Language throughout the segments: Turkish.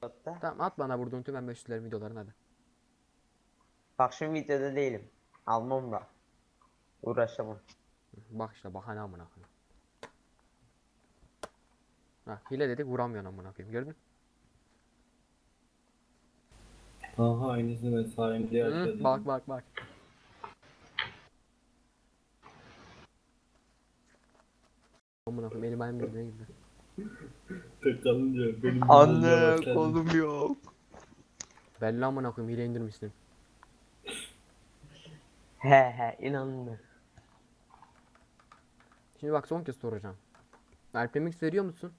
Hatta. Tamam at bana vurduğun tüm M500'lerin videolarını hadi. Bak şu videoda değilim. Almam da. Uğraşamam. Bak işte bahane amına koyayım. Ha hile dedik vuramıyorsun amına koyayım gördün? Aha aynısını ben sayemde Hı, yaşadım. bak bak bak. Amına koyayım elim ayağım birbirine girdi. Tek kalınca benim Anne kolum yok. Belli amına koyayım hile indirmişsin. He he inandım. Şimdi bak son kez soracağım. Alpemix veriyor musun?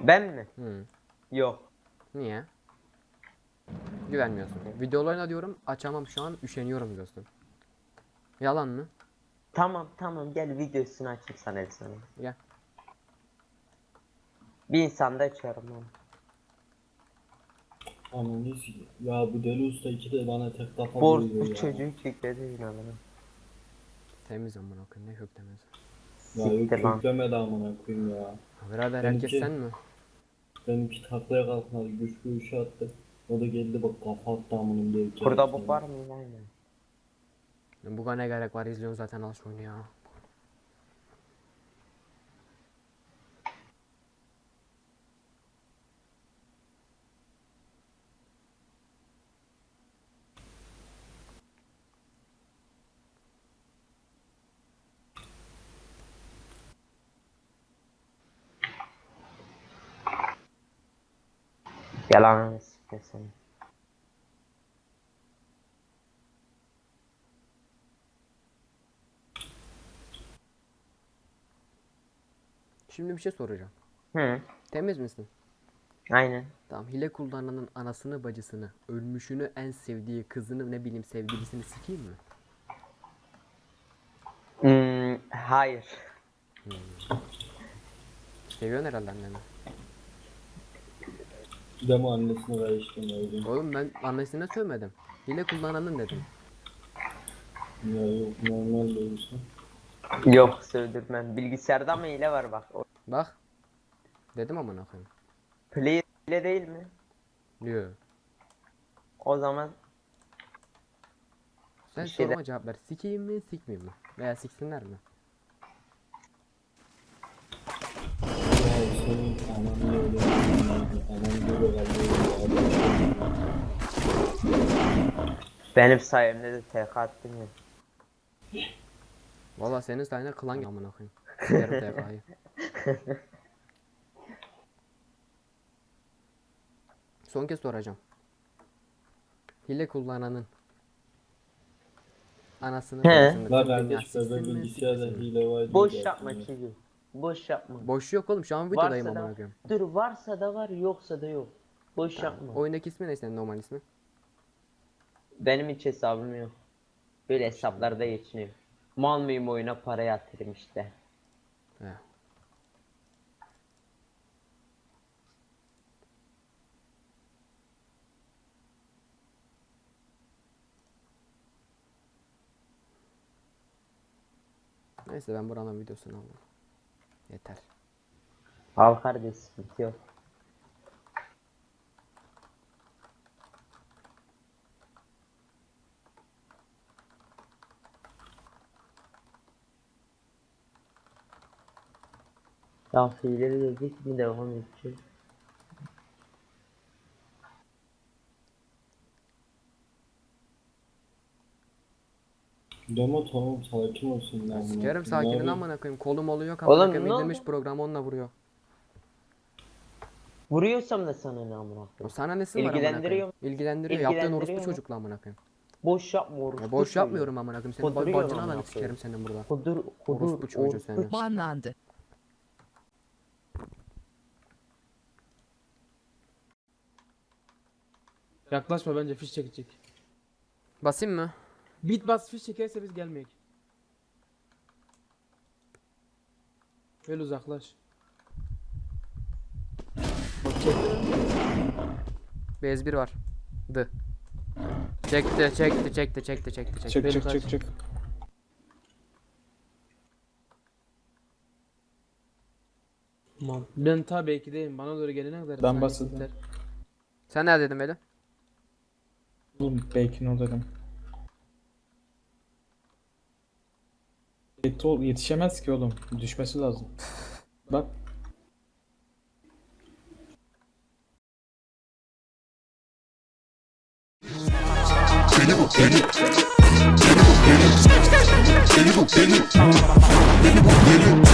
Ben mi? Hı. Yok. Niye? Güvenmiyorsun. Videolarına diyorum açamam şu an üşeniyorum diyorsun. Yalan mı? Tamam tamam gel videosunu açayım sana sana. Gel. Bir insanda açıyorum onu. Ananı sikeyim. Ya bu deli usta iki de bana tek kafa Bor vuruyor bu ya. çocuğu yükledi inanırım. Temiz amına koyayım ne köklemez. Ya yok Siktir lan. yüklemedi amına koyayım ya. Birader Benimki- herkes sen mi? Benimki taklaya kalkmadı. Güçlü uşu attı. O da geldi bak kafa attı amının diye. Burada bu var mı lan? Bu ne gerek var izliyorsun zaten al şu oyunu ya. Yalanını sikmesin. Şimdi bir şey soracağım. Hı. Temiz misin? Aynen. Tamam hile kullananın anasını bacısını, ölmüşünü en sevdiği kızını ne bileyim sevgilisini sikeyim mi? Hmm, hayır. Seviyorsun herhalde anneni. Demo annesine karıştırmaydım. Oğlum ben annesine sövmedim. Hile kullananın dedim. Ya yok normal de olsa. Yok sövdürmem. Bilgisayarda mı hile var bak. O Bak. Dedim amına koyayım. Player hile değil mi? Diyor. O zaman Sen Bir şey de- soruma cevap ver. Sikeyim mi sikmeyeyim mi? Veya siksinler mi? Benim sayemde de TK attın ya. Valla senin sayende klan amına koyayım. Yarım TK'yı. Son kez soracağım. Hile kullananın anasını He. bacısını, La tüm kardeş bilgisayarda mi? hile var diye Boş yapma ya. çocuğu. Boş yapma. Boş yok oğlum şu an videodayım Varsa amına da, koyayım. dur varsa da var yoksa da yok. Boş yapma. Oyundaki ismi ne senin normal ismi? Benim hiç hesabım yok. Böyle hesaplarda geçiniyor. Mal mıyım oyuna para yatırım işte. He. Neyse ben buranın videosunu aldım. Yeter. Al kardeş sıkıntı yok. Ya fiilleri dedik mi devam edeceğiz? Demo tamam sakin olsun lan. Sikerim sakinin amına koyayım. Kolum oluyor Oğlum, amına koyayım. ne İndirmiş oldu? programı onunla vuruyor. Vuruyorsam da sana ne amına O koyayım? sana nesi var amına koyayım? İlgilendiriyor mu? İlgilendiriyor. Yaptığın orospu mu? çocukla amına koyayım. Boş yapma orospu Ya boş çocuğu. yapmıyorum amına koyayım. Senin Kuduruyor bacını amına alanı sikerim koyayım. senin burada. Kudur, kudur, Orospu çocuğu seni. Banlandı. Yaklaşma bence fiş çekecek. Basayım mı? Bit bas fiş çekerse biz gelmeyek. Şöyle uzaklaş. Bez 1 var. D. Çekti, çekti, çekti, çekti, çekti, çekti. Çek Beni çek kaç- çek çek. Mal. Ben ta belki değilim. Bana doğru gelene kadar. Ben saniye basıldım. biter. Sen neredeydin Melo? Oğlum belki oradaydım. Yet yetişemez ki oğlum. Düşmesi lazım. Bak.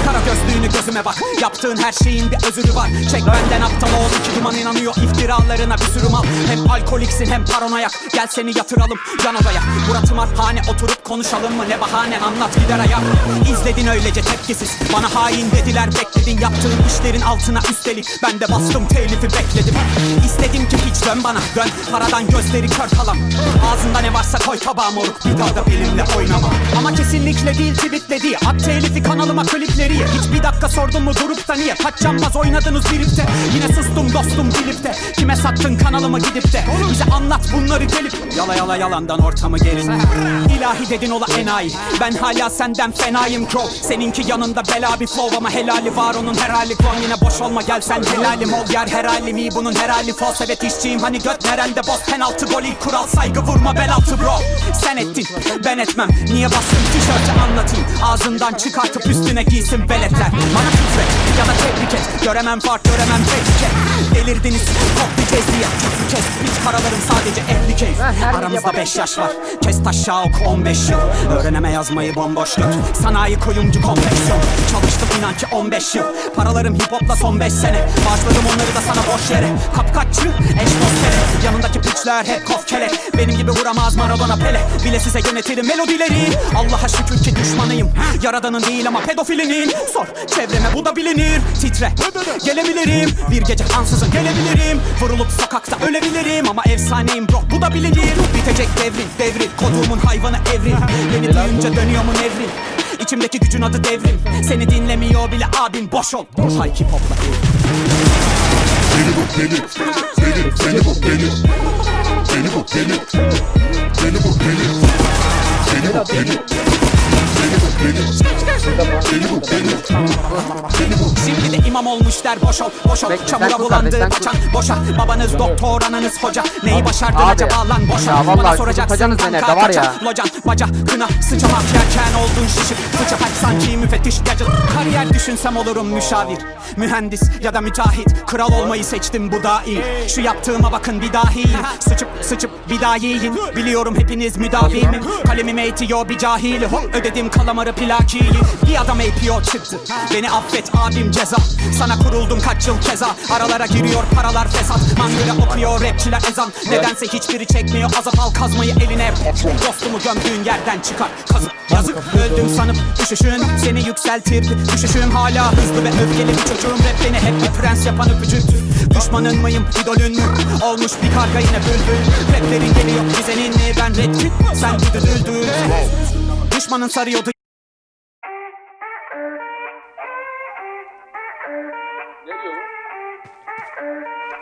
Kara gözlüğünü gözüme bak. Yaptığın her şeyin bir özürü var. Çek benden aptal oğlu ki duman inanıyor. İftiralarına bir sürü mal. Hem alkoliksin hem paranoyak. Gel seni yatıralım. Yan odaya. Murat'ım hane. Oturup konuşalım mı? Ne bahane? Anlat. Gider ayak. İzledin öylece tepkisiz. Bana hain dediler. Bekledin Yaptığın işlerin altına üstelik. Ben de bastım telifi bekledim. İstedim ki hiç dön bana. Dön. Paradan gözleri kör kalan Ağzında ne varsa koy tabağa moruk. Bir daha da benimle oynama. Ama kesinlikle değil tweetledi At telifi kanalıma klipleri. Hiç bir dakika sordum mu durup da niye? Kaç cambaz oynadınız birlikte? Yine sustum dostum bilip de. Kime sattın kanalımı gidip de? Bize anlat bunları gelip. Yala yala yalandan ortamı gerin İlahi dedin ola enayi. Ben hala senden fenayım crow Seninki yanında bela bir flow Ama helali var onun. Her hali klon Yine boş olma gel sen helalim ol. Yer her halim iyi bunun her hali false. Evet işçiyim hani göt nerede boss? Penaltı gol ilk kural saygı vurma bel altı bro. Sen ettin ben etmem. Niye bastın tişörtü anlatayım. Ağzından çıkartıp üstüne giysin veletler. Bana küfret ya da tebrik et. Göremem fark göremem tehlike. Delirdiniz koplayacağız diye Küfür kes hiç paralarım sadece ehli keyif. Aramızda videoya 5 yaş var. Kes taşağı oku 15 yıl. Öğreneme yazmayı bomboş göt. Sanayi kuyumcu konfeksiyon. Çalıştım inan ki 15 yıl. Paralarım hip hopla son 5 sene. Bağışladım onları da sana boş yere. Kapkaççı eş dost Yanındaki piçler hep kof kele. Benim gibi vuramaz Maradona Pele. Bile size yönetirim melodileri. Allah'a şükür ki düşmanıyım. Yaradanın değil ama pedofilinin. Sor çevreme bu da bilinir. Titre gelebilirim. Bir gece ansızın gelebilirim. Vurulup sokakta ölebilirim Ama efsaneyim. Bro bu da bilinir. Bitecek devrin devrin. Koduğumun hayvanı evrim Beni duyunca dönüyor mu nevrin? İçimdeki gücün adı devrim Seni dinlemiyor bile abim. Boş ol. Hay hip hopla Beni. Beni beni i der boş ol boş ol Bekle, sen Çamura sus bulandı kardeş, sen kaçan boşa. Babanız doktor ananız hoca. Neyi başardın Abi, acaba lan? Boşa. Ya Bana vallahi soracaksın. kurtaracaksınız beni, kanka da var ya. Locan baca kına. Sıçamak yerken oldun şişik Fıça paç sanki müfettiş gacı Kariyer düşünsem olurum müşavir. Mühendis ya da müteahhit Kral olmayı seçtim bu da iyi Şu yaptığıma bakın bir dahi. Sıçıp sıçıp bir daha yiyin. Biliyorum hepiniz müdavimim Kalemime eğitiyor bir cahili Hop ödedim kalamarı plakiyi Bir adam APO çıktı. Beni affet abim ceza. Sana kuruldum kaç yıl keza. Aralara giriyor paralar fesat. Mangara okuyor rapçiler ezan. Nedense hiçbiri çekmiyor azap. Al kazmayı eline. Dostumu gömdüğün yerden çıkar. Kazıp Yazık. Öldüm sanıp düşüşün Seni yükseltirdi Düşüşüm hala hızlı ve öfkeli bir çocuğum. Rap beni hep bir prens yapan öpücüktü Düşmanın mıyım? İdolün mü? Olmuş bir karga yine bülbül. Raplerin geliyor. Bize ninni Ben red kit sen düdüldül Düşmanın sarıyordu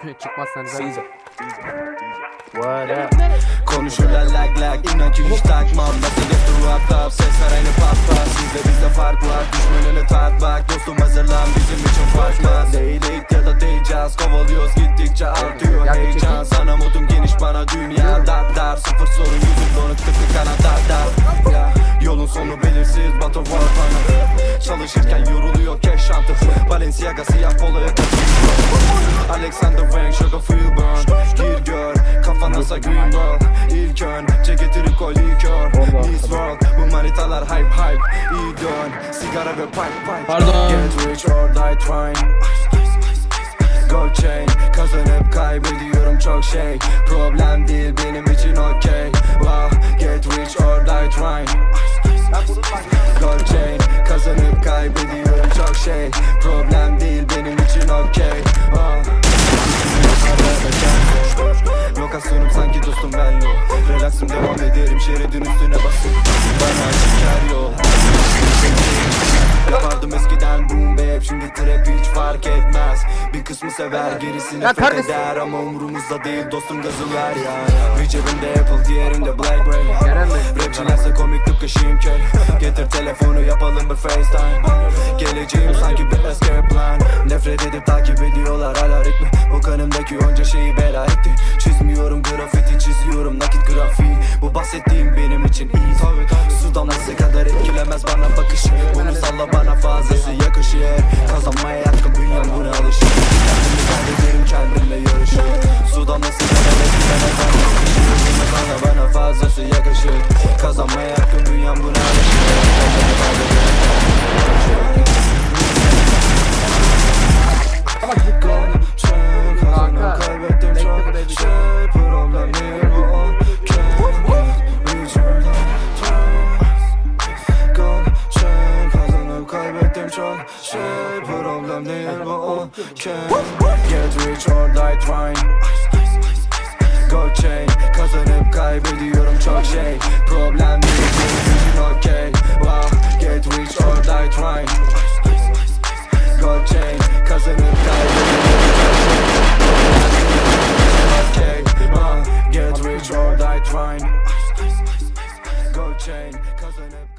Çıkmazsan zaten. Konuşurlar lag lag inan ki hiç takmam. Nasıl geçti rock top sesler aynı pat pat. Sizde bizde fark var düşmanını tat bak. Dostum hazırlan bizim için farkmaz Değil ilk ya da jazz Kovalıyoruz gittikçe artıyor Ya heyecan. Sana modum geniş bana dünya dar dar. Sıfır sorun yüzün donuk tıklı kanat dar dar. Ya, Yolun sonu belirsiz war bana Çalışırken yoruluyor cash şantı Balenciaga siyah poloya kaçıyor. Alexander Wang sugar feel burn. Gir gör kafanasa green ball İlk ön ceketini koy likör Miss World bu manitalar hype hype. İyi dön sigara ve pipe pipe. Pardon. Get rich or die trying. Gold chain kazanıp kaybediyorum çok şey. Problem değil benim için okey. Wow. Get rich or die trying Gold chain kazanıp kaybediyorum çok şey. Problem değil benim için okey. Wow. Lokasyonum sanki dostum benli Relaxım devam ederim şeridin üstüne basıp. Bana açık her yol. Yapardım eskiden boom bap Şimdi trap hiç fark etmez kısmı sever gerisini Ya kardeş- Ama umurumuzda değil dostum gazı ver ya. Bir cebimde apple diğerinde blackberry? Rapçilerse komik tıpkı Şimker Getir telefonu yapalım bir FaceTime. Geleceğim sanki bir escape plan. Ne Nefret edip takip ediyorlar hala ritmi. Bu kanımdaki onca şeyi bela etti. Çizmiyorum grafiti çiziyorum nakit grafiği. Bu bahsettiğim benim için iyi. Tabii, tabii. Su damlası kadar etkilemez bana bakışı. Bunu salla bana fazlası yakışır Kazanmaya kaybediyorum çok şey. Problem değil bizim okey. Wow. Get rich or die trying. Gold chain Kazanıp kaybediyorum şey. Okay, uh, Get rich or die trying. Gold chain Kazanıp